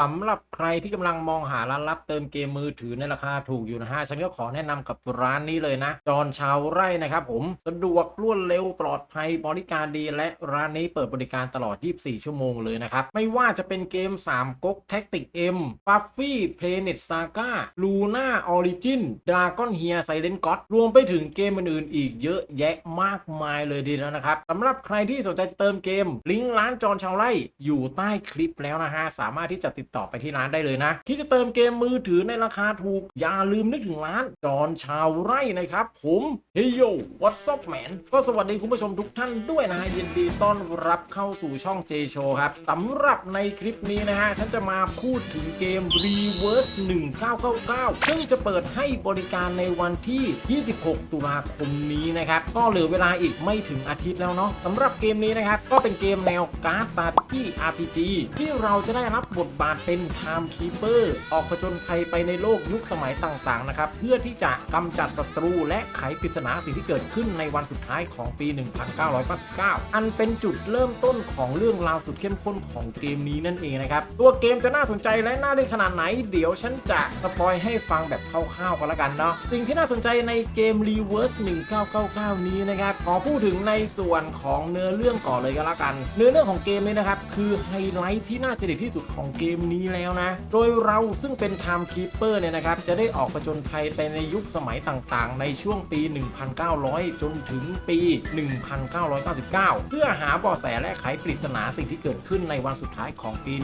สำหรับใครที่กำลังมองหาร้านรับเติมเกมมือถือในราคาถูกอยู่นะฮะฉันก็ขอแนะนำกับร้านนี้เลยนะ จอนชาวไร่นะครับผมสะดวกรวดเร็วปลอดภัยบริการดี และร้านนี้เปิดบริการตลอด 24 ชั่วโมงเลยนะครับ ไม่ว่าจะเป็นเกม 3ก๊กแท็กติกเอ็มฟัฟฟี่เพลเน็ตซาก้าลูน่าออริจินดราก้อนเฮียไซเลนก็อดรวมไปถึงเกมอื่นๆอีกเยอะแยะมากมายเลยดีแล้วนะครับสำหรับใครที่สนใจจะเติมเกม ลิงก์ร้านจอนชาวไร่อยู่ใต้คลิปแล้วนะฮะสามารถที่จะติดต่อไปที่ร้านได้เลยนะ ที่จะเติมเกมมือถือในราคาถูก อย่าลืมนึกถึงร้านจอนชาวไร่นะครับ ผมเฮโยวัตซับแมนก็สวัสดีคุณผู้ชมทุกท่านด้วยนะฮะยินดีต้อนรับเข้าสู่ช่อง J Show ครับสำหรับในคลิปนี้นะฮะฉันจะมาพูดถึงเกม Reverse 1999 ซึ่งจะเปิดให้บริการในวันที่ 26 ตุลาคมนี้นะครับก็เหลือเวลาอีกไม่ถึงอาทิตย์แล้วเนาะสำหรับเกมนี้นะครับก็เป็นเกมแนวการ์ดตาร์ที่ RPG ที่เราจะได้รับบทบาทเป็น Time Keeper ออกผจญภัยไปในโลกยุคสมัยต่างๆนะครับ เพื่อที่จะกำจัดศัตรูและไขปริศนาสิ่งที่เกิดขึ้นในวันสุดท้ายของปี 1999 อันเป็นจุดเริ่มต้นของเรื่องราวสุดเข้มข้นของเกมนี้นั่นเองนะครับ ตัวเกมจะน่าสนใจและน่าเล่นขนาดไหน เดี๋ยวฉันจะสปอยให้ฟังแบบคร่าวๆกันละกันเนาะสิ่งที่น่าสนใจในเกม Reverse 1999 นี้นะครับขอพูดถึงในส่วนของเนื้อเรื่องก่อนเลยก็แล้วกัน เนื้อเรื่องของเกมนี้นะครับคือไฮไลท์ที่น่าจะเด็ดที่สุดของเกมนี้แล้วนะ โดยเราซึ่งเป็น Time Keeper เนี่ยนะครับ จะได้ออกประจนภัยไปในยุคสมัยต่างๆ ในช่วงปี 1900 จนถึงปี 1999 เพื่อหาเบาะแสและไขปริศนาสิ่งที่เกิดขึ้นในวันสุดท้ายของปี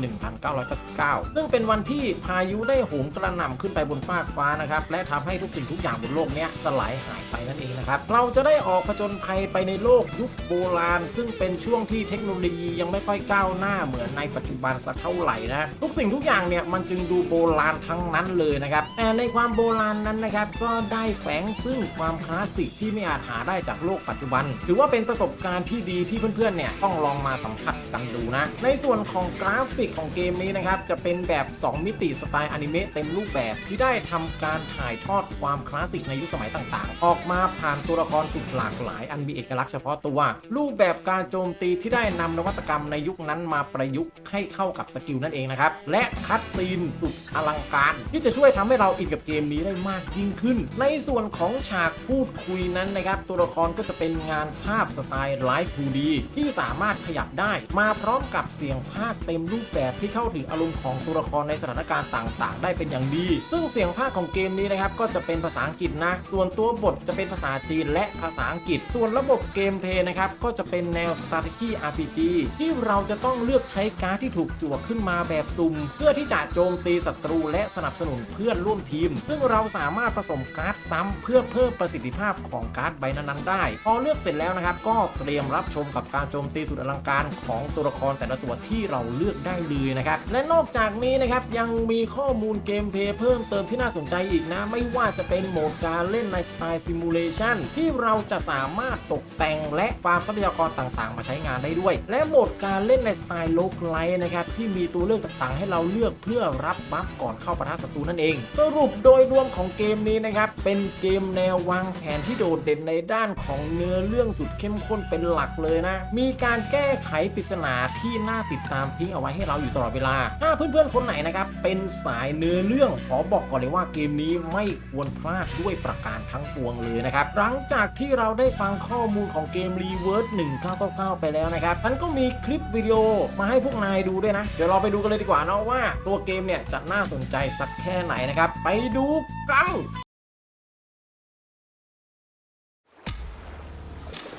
1999 ซึ่งเป็นวันที่พายุได้โหมกระหน่ำขึ้นไปบนฟากฟ้านะครับ และทำให้ทุกสิ่งทุกอย่างบนโลกเนี้ยสลายหายไปนั่นเองนะครับ เราจะได้ออกผจญภัยไปในโลกยุคโบราณ ซึ่งเป็นช่วงที่เทคโนโลยียังไม่ค่อยก้าวหน้าเหมือนในปัจจุบันสักเท่าไหร่นะทุกสิ่งทุกอย่างเนี่ยมันจึงดูโบราณทั้งนั้นเลยนะครับแต่ในความโบราณนั้นนะครับก็ได้แฝงซึ่งความคลาสสิกที่ไม่อาจหาได้จากโลกปัจจุบัน ถือว่าเป็นประสบการณ์ที่ดีที่เพื่อนๆเนี่ยต้องลองมาสัมผัสกันดูนะ ในส่วนของกราฟิกของเกมนี้นะครับจะเป็นแบบ 2 มิติสไตล์อนิเมะเต็มรูปแบบที่ได้ทำการถ่ายทอดความคลาสสิกในยุคสมัยต่างๆ ออกมาผ่านตัวละครสุดหลากหลาย อันมีเอกลักษณ์เฉพาะตัว รูปแบบการโจมตีที่ได้นำนวัตกรรมในยุคนั้นมาประยุกต์ให้เข้ากับสกิลนั่นเองนะครับและคัดซีนสุดอลังการ ที่จะช่วยทำให้เราอินกับเกมนี้ได้มากยิ่งขึ้น ในส่วนของฉากพูดคุยนั้นนะครับ ตัวละครก็จะเป็นงานภาพสไตล์ไลฟ์ 2D ที่สามารถขยับได้ มาพร้อมกับเสียงภาคเต็มรูปแบบที่เข้าถึงอารมณ์ของตัวละครในสถานการณ์ต่างๆ ได้เป็นอย่างดี ซึ่งเสียงภาคของเกมนี้นะครับก็จะเป็นภาษาอังกฤษนะ ส่วนตัวบทจะเป็นภาษาจีนและภาษาอังกฤษ ส่วนระบบเกมเพลย์นะครับก็จะเป็นแนว strategy RPG ที่เราจะต้องเลือกใช้การ์ดที่ถูกจั่วขึ้นมาแบบสุ่ม เพื่อที่จะโจมตีศัตรูและสนับสนุนเพื่อนร่วมทีม ซึ่งเราสามารถผสมการ์ดซ้ำเพื่อเพิ่มประสิทธิภาพของการ์ดใบนั้นๆได้ พอเลือกเสร็จแล้วนะครับ ก็เตรียมรับชมกับการโจมตีสุดอลังการของตัวละครแต่ละตัวที่เราเลือกได้เลยนะครับ และนอกจากนี้นะครับยังมีข้อมูลเกมเพลย์เพิ่มเติมที่น่าสนใจอีกนะ ไม่ว่าจะเป็นโหมดการเล่นในสไตล์ซิมูเลชันที่เราจะสามารถตกแต่งและฟาร์มทรัพยากรต่างๆ มาใช้งานได้ด้วย และโหมดการเล่นในสไตล์โลกไลท์นะครับที่มีตัวเลือกต่างๆ ให้เราเลือกเพื่อรับบัฟก่อนเข้าปะทะศัตรูนั่นเอง สรุปโดยรวมของเกมนี้นะครับ เป็นเกมแนววางแผนที่โดดเด่นในด้านของเนื้อเรื่องสุดเข้มข้นเป็นหลักเลยนะ มีการแก้ไขปริศนาที่น่าติดตามทิ้งเอาไว้ให้เราอยู่ตลอดเวลา ถ้าเพื่อนๆคนไหนนะครับ เป็นสายเนื้อเรื่องขอบอกก่อนเลยว่าเกมนี้ไม่ควรพลาดด้วยประการทั้งปวงเลยนะครับ หลังจากที่เราได้ฟังข้อมูลของเกม Reverse 1999 ไปแล้วนะครับมันก็มีคลิปวิดีโอมาให้พวกนายดูด้วยนะ เดี๋ยวเราไปดูกันเลยดีกว่าเนาะว่าตัวเกมเนี่ยจะน่าสนใจสักแค่ไหนนะครับ ไปดูกัน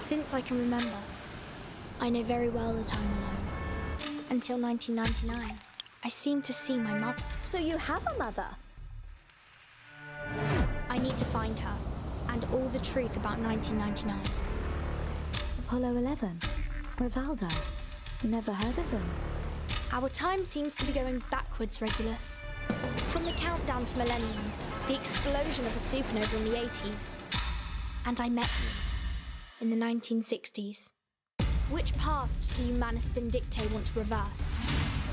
Since I can remember, I know very well that I'm alone. Until 1999, I seemed to see my mother. So you have a mother? I need to find her and all the truth about 1999. Apollo 11. Rivaldo. Never heard of them. Our time seems to be going backwards, Regulus. From the countdown to millennium, the explosion of a supernova in the 80s, and I met you in the 1960s. Which past do you Manus Vindicte want to reverse?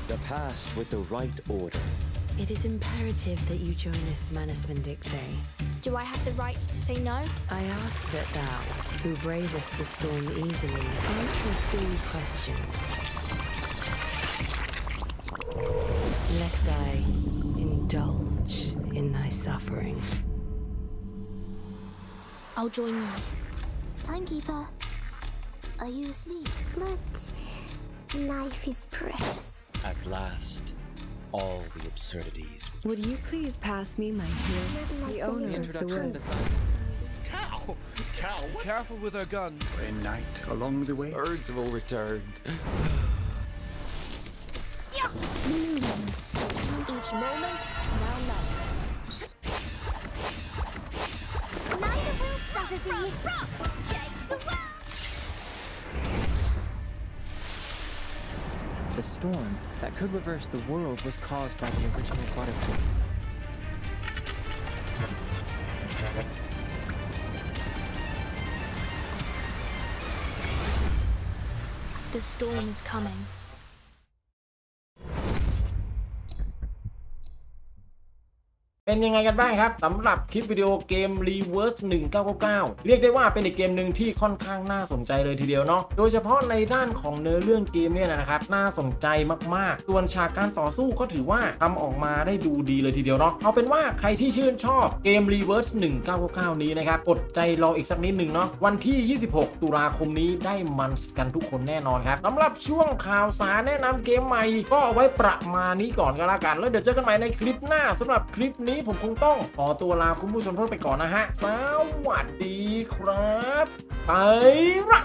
The past with the right order. It is imperative that you join us, Manus Vindicte. Do I have the right to say no? I ask that thou, who bravest the storm easily, answer three questions. Suffering. I'll join you. Timekeeper, are you asleep? But life is precious. At last, all the absurdities. Would you please pass me my cue? Not like The the owner of the introduction. woods. Careful with her gun. A night along the way. Birds will return. Each moment now light. The storm that could reverse the world was caused by the original butterfly. The storm is coming. เป็นยังไงกันบ้างครับสำหรับคลิปวิดีโอเกม Reverse 1999 เรียกได้ว่าเป็นอีกเกมหนึ่งที่ค่อนข้างน่าสนใจเลยทีเดียวเนาะโดยเฉพาะในด้านของเนื้อเรื่องเกมเนี่ยนะครับน่าสนใจมากๆ ส่วนฉากการต่อสู้ก็ถือว่าทำออกมาได้ดูดีเลยทีเดียวเนาะเอาเป็นว่าใครที่ชื่นชอบเกม Reverse 1999 นี้นะครับอดใจรออีกสักนิดหนึ่งเนาะวันที่ 26 ตุลาคมนี้ได้มันกันทุกคนแน่นอนครับสำหรับช่วงข่าวสารแนะนำเกมใหม่ ก็เอาไว้ประมาณนี้ก่อนก็แล้วกัน แล้วเดี๋ยวเจอกันใหม่ในคลิปหน้าสำหรับคลิปนี้ผมคงต้องขอตัวลาคุณผู้ชมทุกท่านไปก่อนนะฮะ สวัสดีครับ ไปละ